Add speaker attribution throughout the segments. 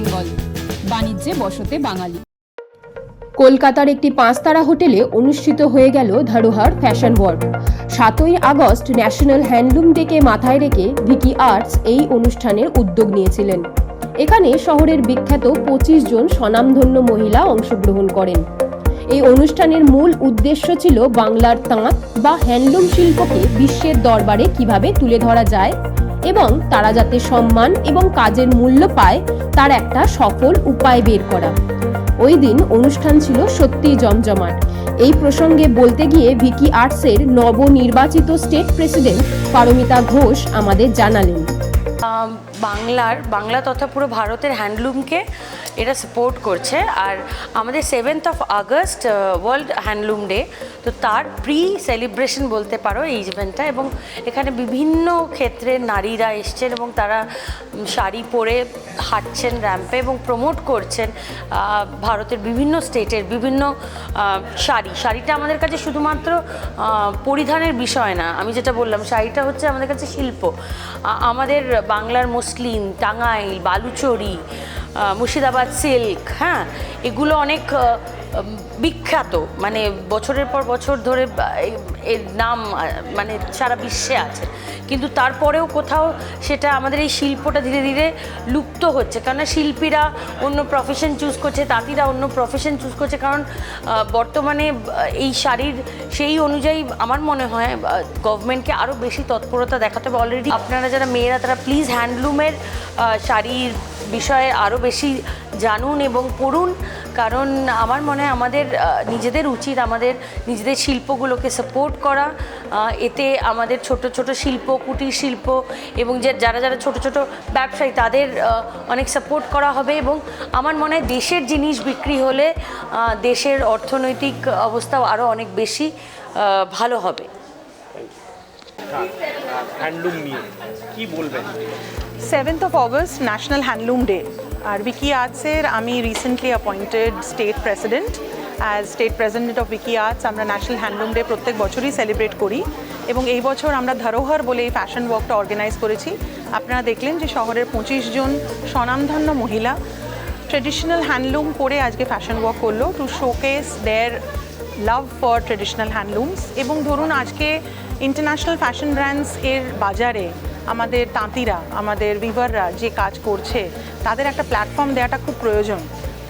Speaker 1: সাজে বসতে বাঙালি। কলকাতার একটি পাঁচতারা হোটেলে অনুষ্ঠিত হয়ে গেল ধরোহর ফ্যাশন ওয়ার্ল্ড সাতই আগস্ট ন্যাশনাল হ্যান্ডলুম ডেকে মাথায় রেখে ভিকি আর্টস এই অনুষ্ঠানের উদ্যোগ নিয়েছিলেন। এখানে শহরের বিখ্যাত পঁচিশ জন স্বনামধন্য মহিলা অংশগ্রহণ করেন। এই অনুষ্ঠানের মূল উদ্দেশ্য ছিল বাংলার তাঁত বা হ্যান্ডলুম শিল্পকে বিশ্বের দরবারে কীভাবে তুলে ধরা যায় এবং তারা যাতে সম্মান এবং কাজের মূল্য পায়, তার একটা সফল উপায় বের করা। ওই দিন অনুষ্ঠান ছিল সত্যিই জমজমাট। এই প্রসঙ্গে বলতে গিয়ে ভিকি আর্টসের নবনির্বাচিত স্টেট প্রেসিডেন্ট পারমিতা ঘোষ আমাদের জানালেন।
Speaker 2: বাংলার, বাংলা তথা পুরো ভারতের হ্যান্ডলুমকে এটা সাপোর্ট করছে। আর আমাদের seventh of August world handloom day তো তার প্রি সেলিব্রেশন বলতে পারো এই ইভেন্টটা এবং এখানে বিভিন্ন ক্ষেত্রে নারীরা এসছেন এবং তারা শাড়ি পরে হাঁটছেন র্যাম্পে এবং প্রমোট করছেন ভারতের বিভিন্ন স্টেটের বিভিন্ন শাড়ি। শাড়িটা আমাদের কাছে শুধুমাত্র পরিধানের বিষয় না। আমি যেটা বললাম, শাড়িটা হচ্ছে আমাদের কাছে শিল্প। আমাদের বাংলার মুসলিম টাঙ্গাইল, বালুচরি মুর্শিদাবাদ সিল্ক হ্যাঁ? এগুলো অনেক বিখ্যাত। মানে বছরের পর বছর ধরে এর নাম মানে সারা বিশ্বে আছে। কিন্তু তারপরেও কোথাও সেটা আমাদের এই শিল্পটা ধীরে ধীরে লুপ্ত হচ্ছে। কেননা শিল্পীরা অন্য প্রফেশন চুজ করছে, তাঁতিরা অন্য প্রফেশন চুজ করছে। কারণ বর্তমানে এই শাড়ির সেই অনুযায়ী আমার মনে হয় গভর্নমেন্টকে আরও বেশি তৎপরতা দেখাতে হবে। অলরেডি আপনারা যারা মেয়েরা, তারা প্লিজ হ্যান্ডলুমের শাড়ির বিষয়ে আরও বেশি জানুন এবং পড়ুন, কারণ আমার মনে হয় আমাদের নিজেদের উচিত আমাদের নিজেদের শিল্পগুলোকে সাপোর্ট করা। এতে আমাদের ছোট ছোট শিল্প, কুটির শিল্প এবং যে যারা যারা ছোট ছোট ব্যবসায়ী তাদের অনেক সাপোর্ট করা হবে এবং আমার মনে হয় দেশের জিনিস বিক্রি হলে দেশের অর্থনৈতিক অবস্থাও আরও অনেক বেশি ভালো হবে।
Speaker 3: হ্যান্ডলুম নিয়ে বলবেন?
Speaker 4: Seventh of August national handloom day R wiki আর্টসের আমি recently appointed state president as state president of Wiki Arts, আমরা ন্যাশনাল হ্যান্ডলুম ডে প্রত্যেক বছরই সেলিব্রেট করি এবং এই বছর আমরা ধরোহর বলে এই ফ্যাশন ওয়ার্কটা অর্গানাইজ করেছি। আপনারা দেখলেন যে শহরের পঁচিশ জন স্বনামধন্য মহিলা ট্রেডিশনাল হ্যান্ডলুম পরে আজকে ফ্যাশন ওয়ার্ক করল to showcase their love for traditional handlooms এবং ধরুন আজকে ইন্টারন্যাশনাল ফ্যাশন ব্র্যান্ডস এর বাজারে আমাদের তাঁতিরা, আমাদের উইভাররা যে কাজ করছে, তাদের একটা প্ল্যাটফর্ম দেওয়াটা খুব প্রয়োজন।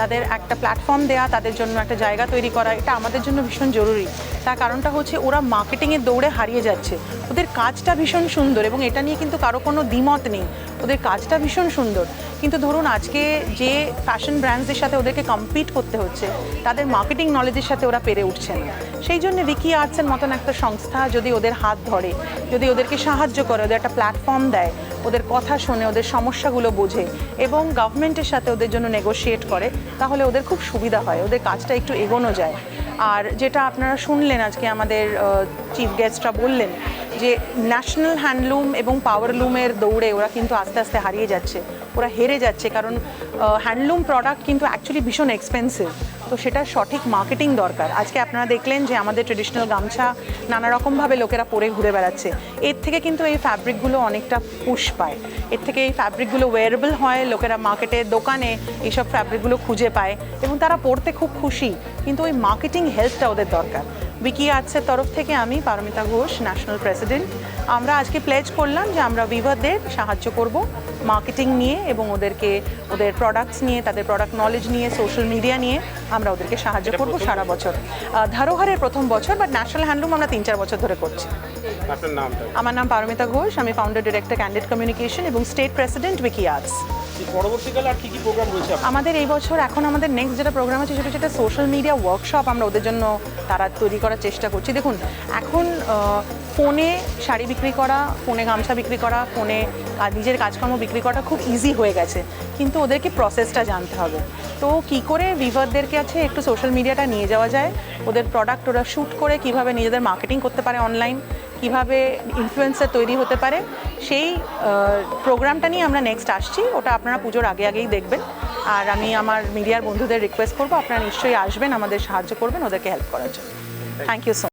Speaker 4: তাদের একটা প্ল্যাটফর্ম দেওয়া তাদের জন্য একটা জায়গা তৈরি করা, এটা আমাদের জন্য ভীষণ জরুরি। তার কারণটা হচ্ছে ওরা মার্কেটিংয়ের দৌড়ে হারিয়ে যাচ্ছে। ওদের কাজটা ভীষণ সুন্দর এবং এটা নিয়ে কিন্তু কারও কোনো দ্বিমত নেই। ওদের কাজটা ভীষণ সুন্দর। কিন্তু ধরুন আজকে যে ফ্যাশন ব্র্যান্ডসদের সাথে ওদেরকে কম্পিট করতে হচ্ছে, তাদের মার্কেটিং নলেজের সাথে ওরা পেরে উঠছে না সেই জন্য উইকি আর্টসের মতন একটা সংস্থা যদি ওদের হাত ধরে, যদি ওদেরকে সাহায্য করে, ওদের একটা প্ল্যাটফর্ম দেয়, ওদের কথা শোনে, ওদের সমস্যাগুলো বোঝে এবং গভর্নমেন্টের সাথে ওদের জন্য নেগোশিয়েট করে, তাহলে ওদের খুব সুবিধা হয়, ওদের কাজটা একটু এগোনো যায়। আর যেটা আপনারা শুনলেন আজকে আমাদের চিফ গেস্টরা বললেন যে ন্যাশনাল হ্যান্ডলুম এবং পাওয়ারলুমের দৌড়ে ওরা কিন্তু আস্তে আস্তে হারিয়ে যাচ্ছে, ওরা হেরে যাচ্ছে কারণ হ্যান্ডলুম প্রোডাক্ট কিন্তু অ্যাকচুয়ালি ভীষণ এক্সপেন্সিভ তো সেটার সঠিক মার্কেটিং দরকার। আজকে আপনারা দেখলেন যে আমাদের ট্রেডিশনাল গামছা নানা রকমভাবে লোকেরা পরে ঘুরে বেড়াচ্ছে। এর থেকে কিন্তু এই ফ্যাব্রিকগুলো অনেকটা পুশ পায়। এর থেকে এই ফ্যাব্রিকগুলো ওয়েরেবল হয়, লোকেরা মার্কেটে দোকানে এইসব ফ্যাব্রিকগুলো খুঁজে পায় এবং তারা পরতে খুব খুশি। কিন্তু ওই মার্কেটিং হেল্পটা ওদের দরকার। উইকি আর্টসের তরফ থেকে আমি পারমিতা ঘোষ ন্যাশনাল প্রেসিডেন্ট আমরা আজকে প্লেজ করলাম যে আমরা উইভারদের সাহায্য করব মার্কেটিং নিয়ে এবং ওদেরকে ওদের প্রোডাক্টস নিয়ে তাদের প্রোডাক্ট নলেজ নিয়ে সোশ্যাল মিডিয়া নিয়ে আমরা ওদেরকে সাহায্য করব সারা বছর? ধরোহরের প্রথম বছর বাট ন্যাশনাল হ্যান্ডলুম আমরা তিন চার বছর ধরে করছি। আমার নাম পারমিতা ঘোষ আমি ফাউন্ডার ডিরেক্টর ক্যান্ডিড কমিউনিকেশন এবং স্টেট প্রেসিডেন্ট উইকি আর্টস আমাদের এই বছর এখন আমাদের নেক্সট যেটা প্রোগ্রাম আছে, সেটা সেটা সোশ্যাল মিডিয়া ওয়ার্কশপ আমরা ওদের জন্য তারা তৈরি করার চেষ্টা করছি। দেখুন, এখন ফোনে শাড়ি বিক্রি করা, ফোনে গামছা বিক্রি করা, ফোনে নিজের কাজকর্ম বিক্রি করাটা খুব ইজি হয়ে গেছে। কিন্তু ওদেরকে প্রসেসটা জানতে হবে। তো কি করে ভিভারদেরকে আছে একটু সোশ্যাল মিডিয়াটা নিয়ে যাওয়া যায়? ওদের প্রোডাক্ট ওরা শ্যুট করে কীভাবে নিজেদের মার্কেটিং করতে পারে অনলাইন কীভাবে ইনফ্লুয়েন্সার তৈরি হতে পারে, সেই প্রোগ্রামটা নিয়ে আমরা নেক্সট আসছি। ওটা আপনারা পুজোর আগে আগেই দেখবেন। আর আমি আমার মিডিয়ার বন্ধুদের রিকোয়েস্ট করব, আপনারা নিশ্চয়ই আসবেন, আমাদের সাহায্য করবেন ওদেরকে হেল্প করার জন্য। Thank you so